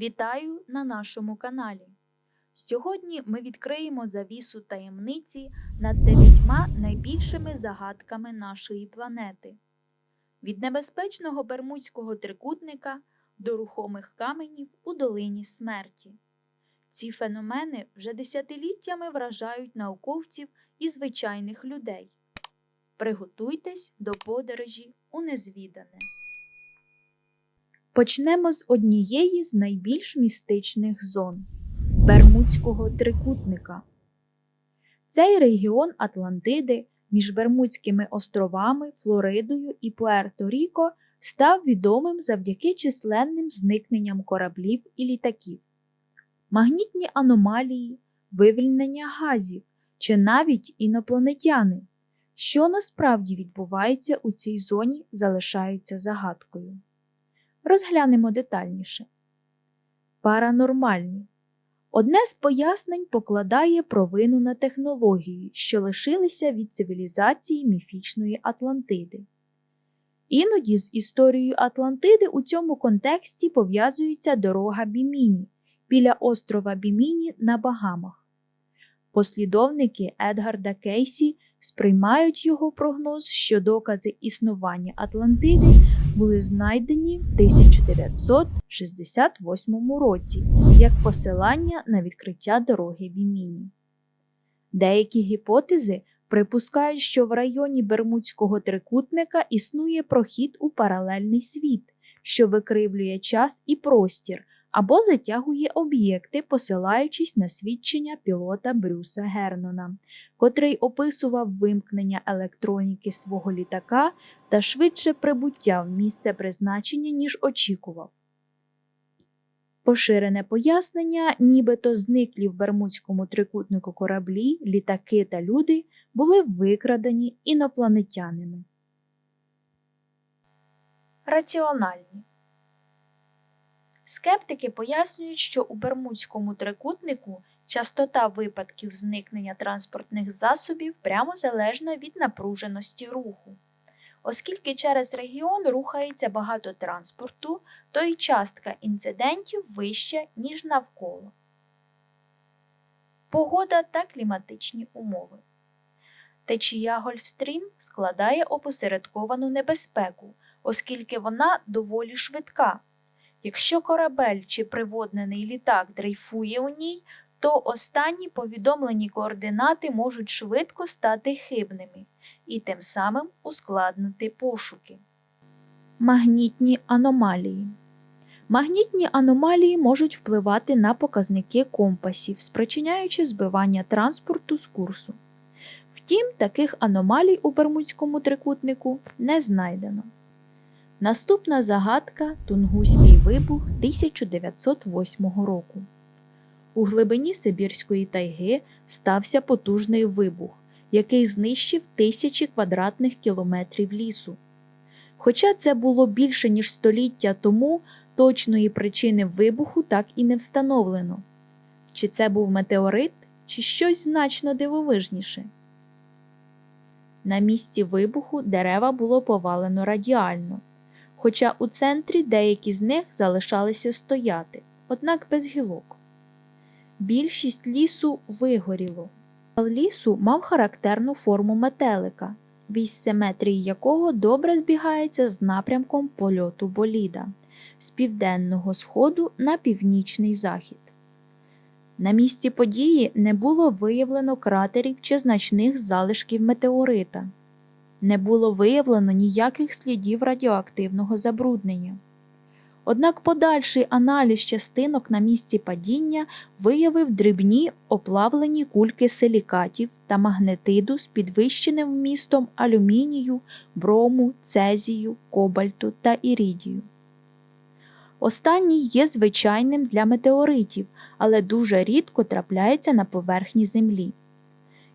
Вітаю на нашому каналі. Сьогодні ми відкриємо завісу таємниці над дев'ятьма найбільшими загадками нашої планети. Від небезпечного Бермудського трикутника до рухомих каменів у долині смерті. Ці феномени вже десятиліттями вражають науковців і звичайних людей. Приготуйтесь до подорожі у незвідане. Почнемо з однієї з найбільш містичних зон Бермудського трикутника. Цей регіон Атлантиди між Бермудськими островами, Флоридою і Пуерто-Ріко став відомим завдяки численним зникненням кораблів і літаків, магнітні аномалії, вивільнення газів чи навіть інопланетяни. Що насправді відбувається у цій зоні, залишається загадкою. Розглянемо детальніше. Паранормальні. Одне з пояснень покладає провину на технології, що лишилися від цивілізації міфічної Атлантиди. Іноді з історією Атлантиди у цьому контексті пов'язується дорога Біміні біля острова Біміні на Багамах. Послідовники Едгарда Кейсі сприймають його прогноз, що докази існування Атлантиди були знайдені в 1968 році як посилання на відкриття дороги Біміні. Деякі гіпотези припускають, що в районі Бермудського трикутника існує прохід у паралельний світ, що викривлює час і простір або затягує об'єкти, посилаючись на свідчення пілота Брюса Гернона, котрий описував вимкнення електроніки свого літака та швидше прибуття в місце призначення, ніж очікував. Поширене пояснення, нібито зниклі в Бермудському трикутнику кораблі, літаки та люди були викрадені інопланетянами. Раціональні Скептики пояснюють, що у Бермудському трикутнику частота випадків зникнення транспортних засобів прямо залежна від напруженості руху. Оскільки через регіон рухається багато транспорту, то й частка інцидентів вища, ніж навколо. Погода та кліматичні умови. Течія Гольфстрім складає опосередковану небезпеку, оскільки вона доволі швидка. Якщо корабель чи приводнений літак дрейфує у ній, то останні повідомлені координати можуть швидко стати хибними і тим самим ускладнити пошуки. Магнітні аномалії. Магнітні аномалії можуть впливати на показники компасів, спричиняючи збивання транспорту з курсу. Втім, таких аномалій у Бермудському трикутнику не знайдено. Наступна загадка Тунгуський вибух 1908 року. У глибині Сибірської тайги стався потужний вибух, який знищив тисячі квадратних кілометрів лісу. Хоча це було більше ніж століття тому, точної причини вибуху так і не встановлено. Чи це був метеорит, чи щось значно дивовижніше. На місці вибуху дерева було повалено радіально хоча у центрі деякі з них залишалися стояти, однак без гілок. Більшість лісу вигоріло. Лісу мав характерну форму метелика, вісь симетрії якого добре збігається з напрямком польоту боліда з південного сходу на північний захід. На місці події не було виявлено кратерів чи значних залишків метеорита не було виявлено ніяких слідів радіоактивного забруднення. Однак подальший аналіз частинок на місці падіння виявив дрібні оплавлені кульки силікатів та магнетиду з підвищеним вмістом алюмінію, брому, цезію, кобальту та іридію. Останній є звичайним для метеоритів, але дуже рідко трапляється на поверхні Землі.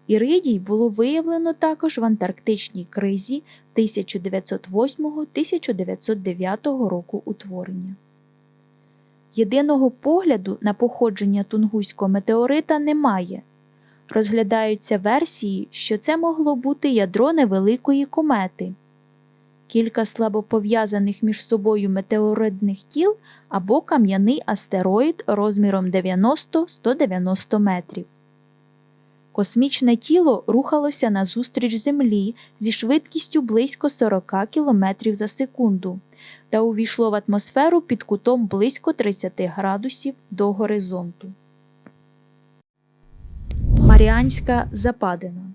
Іридій було виявлено також в антарктичній кризі 1908-1909 року утворення. Єдиного погляду на походження тунгуського метеорита немає. Розглядаються версії, що це могло бути ядро невеликої комети. кілька слабо пов'язаних між собою метеоритних тіл або кам'яний астероїд розміром 90-190 метрів. Космічне тіло рухалося назустріч Землі зі швидкістю близько 40 км за секунду та увійшло в атмосферу під кутом близько 30 градусів до горизонту. Маріанська Западина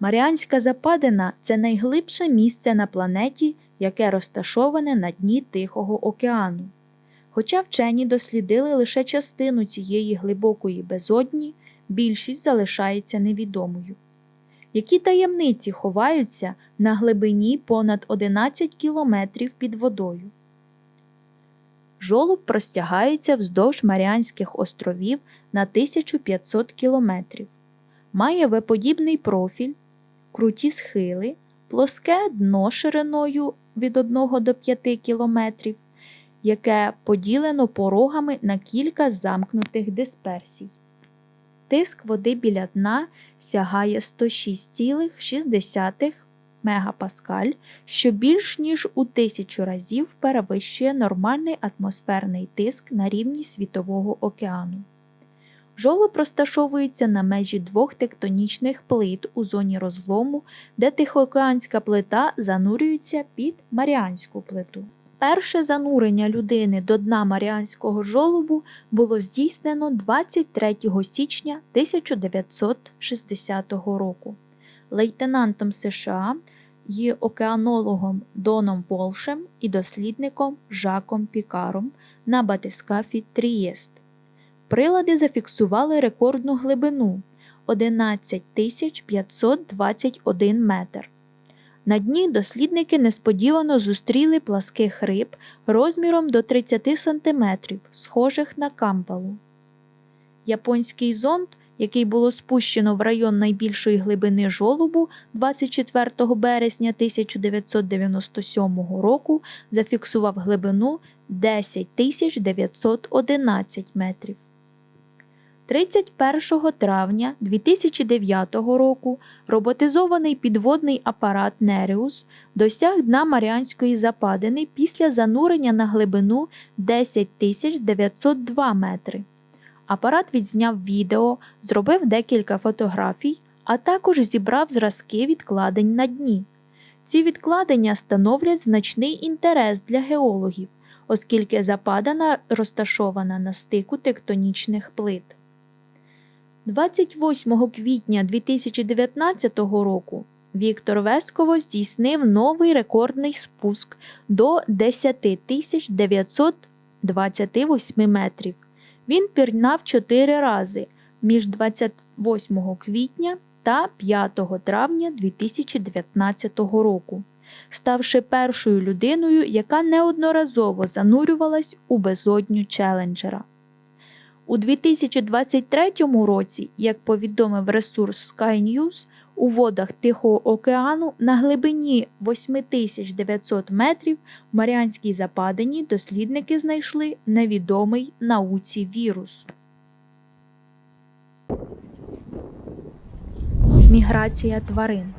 Маріанська Западина це найглибше місце на планеті, яке розташоване на дні Тихого океану. Хоча вчені дослідили лише частину цієї глибокої безодні, більшість залишається невідомою. Які таємниці ховаються на глибині понад 11 кілометрів під водою? Жолоб простягається вздовж Маріанських островів на 1500 кілометрів. Має веподібний профіль, круті схили, плоске дно шириною від 1 до 5 кілометрів, яке поділено порогами на кілька замкнутих дисперсій. Тиск води біля дна сягає 106,6 мегапаскаль, що більш ніж у тисячу разів перевищує нормальний атмосферний тиск на рівні Світового океану. Жолоб розташовується на межі двох тектонічних плит у зоні розлому, де Тихоокеанська плита занурюється під Маріанську плиту. Перше занурення людини до дна Маріанського жолобу було здійснено 23 січня 1960 року лейтенантом США і океанологом Доном Волшем і дослідником Жаком Пікаром на батискафі Трієст. Прилади зафіксували рекордну глибину 11 521 метр. На дні дослідники несподівано зустріли пласких риб розміром до 30 см, схожих на кампалу. Японський зонд, який було спущено в район найбільшої глибини жолобу 24 березня 1997 року, зафіксував глибину 10 911 метрів. 31 травня 2009 року роботизований підводний апарат Нереус досяг дна Маріанської западини після занурення на глибину 10 902 метри. Апарат відзняв відео, зробив декілька фотографій, а також зібрав зразки відкладень на дні. Ці відкладення становлять значний інтерес для геологів, оскільки западина розташована на стику тектонічних плит. 28 квітня 2019 року Віктор Весково здійснив новий рекордний спуск до 10 928 метрів. Він пірнав 4 рази між 28 квітня та 5 травня 2019 року, ставши першою людиною, яка неодноразово занурювалась у безодню челенджера. У 2023 році, як повідомив ресурс Sky News, у водах Тихого океану на глибині 8900 метрів в Маріанській Западині дослідники знайшли невідомий науці вірус. Міграція тварин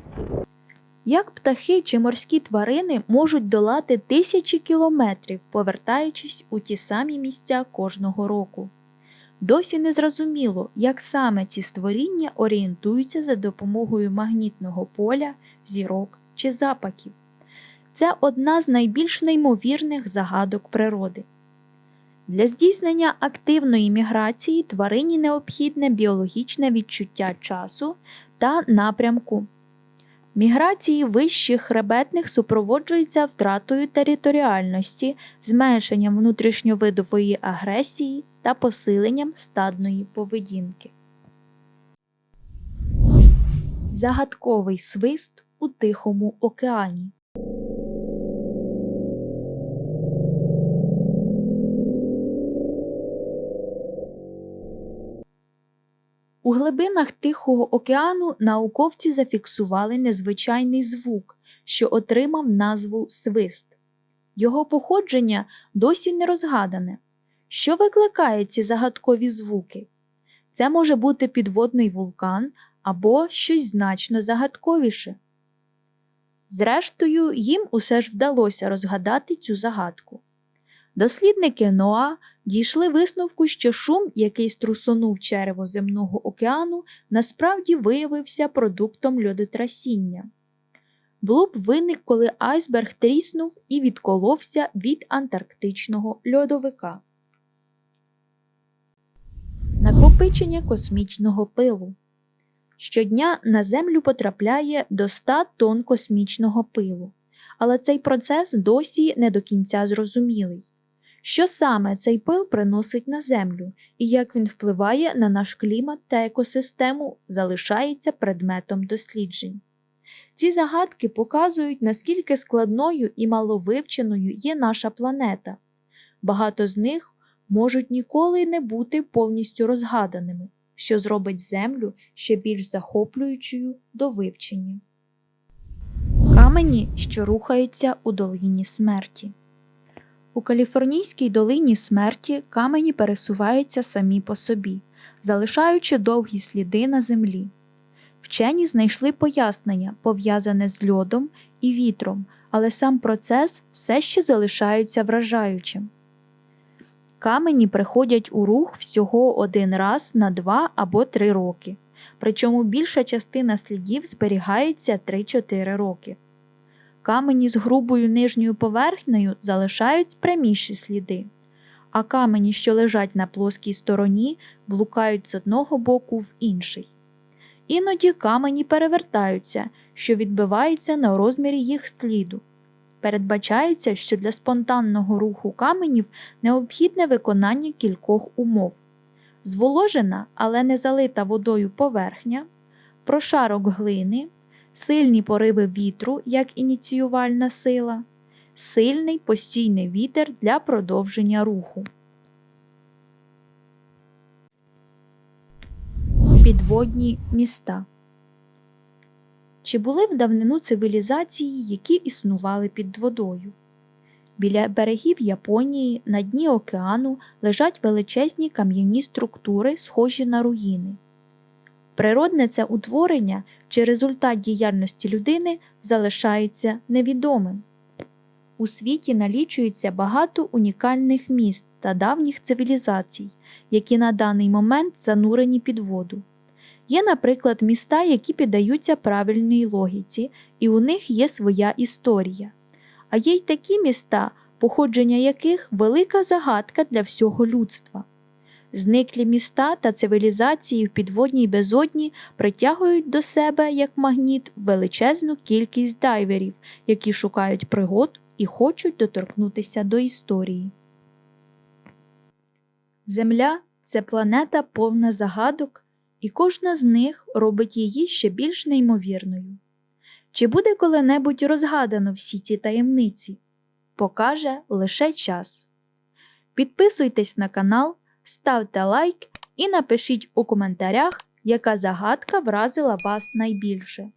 як птахи чи морські тварини можуть долати тисячі кілометрів, повертаючись у ті самі місця кожного року. Досі не зрозуміло, як саме ці створіння орієнтуються за допомогою магнітного поля, зірок чи запахів. Це одна з найбільш неймовірних загадок природи. Для здійснення активної міграції тварині необхідне біологічне відчуття часу та напрямку. Міграції вищих хребетних супроводжуються втратою територіальності, зменшенням внутрішньовидової агресії та посиленням стадної поведінки. Загадковий свист у Тихому океані. У глибинах Тихого океану науковці зафіксували незвичайний звук, що отримав назву свист. Його походження досі не розгадане. Що викликає ці загадкові звуки? Це може бути підводний вулкан або щось значно загадковіше. Зрештою, їм усе ж вдалося розгадати цю загадку. Дослідники Ноа дійшли висновку, що шум, який струсонув черево земного океану, насправді виявився продуктом льодотрасіння. Блуп виник, коли айсберг тріснув і відколовся від антарктичного льодовика. Накопичення космічного пилу. Щодня на Землю потрапляє до 100 тонн космічного пилу, але цей процес досі не до кінця зрозумілий. Що саме цей пил приносить на Землю і як він впливає на наш клімат та екосистему, залишається предметом досліджень. Ці загадки показують, наскільки складною і маловивченою є наша планета. Багато з них можуть ніколи не бути повністю розгаданими, що зробить Землю ще більш захоплюючою до вивчення. Камені, що рухаються у долині смерті. У Каліфорнійській долині смерті камені пересуваються самі по собі, залишаючи довгі сліди на землі. Вчені знайшли пояснення, пов'язане з льодом і вітром, але сам процес все ще залишається вражаючим. Камені приходять у рух всього один раз на два або три роки, причому більша частина слідів зберігається 3-4 роки. Камені з грубою нижньою поверхнею залишають пряміші сліди, а камені, що лежать на плоскій стороні, блукають з одного боку в інший. Іноді камені перевертаються, що відбивається на розмірі їх сліду. Передбачається, що для спонтанного руху каменів необхідне виконання кількох умов: зволожена, але не залита водою поверхня, прошарок глини, сильні пориви вітру як ініціювальна сила, сильний постійний вітер для продовження руху. Підводні міста. Чи були в давнину цивілізації, які існували під водою? Біля берегів Японії на дні океану лежать величезні кам'яні структури, схожі на руїни. Природне це утворення чи результат діяльності людини залишається невідомим. У світі налічується багато унікальних міст та давніх цивілізацій, які на даний момент занурені під воду. Є, наприклад, міста, які піддаються правильній логіці, і у них є своя історія. А є й такі міста, походження яких велика загадка для всього людства. Зниклі міста та цивілізації в підводній безодні притягують до себе як магніт величезну кількість дайверів, які шукають пригод і хочуть доторкнутися до історії. Земля це планета повна загадок, і кожна з них робить її ще більш неймовірною. Чи буде коли-небудь розгадано всі ці таємниці? Покаже лише час. Підписуйтесь на канал, ставте лайк і напишіть у коментарях, яка загадка вразила вас найбільше.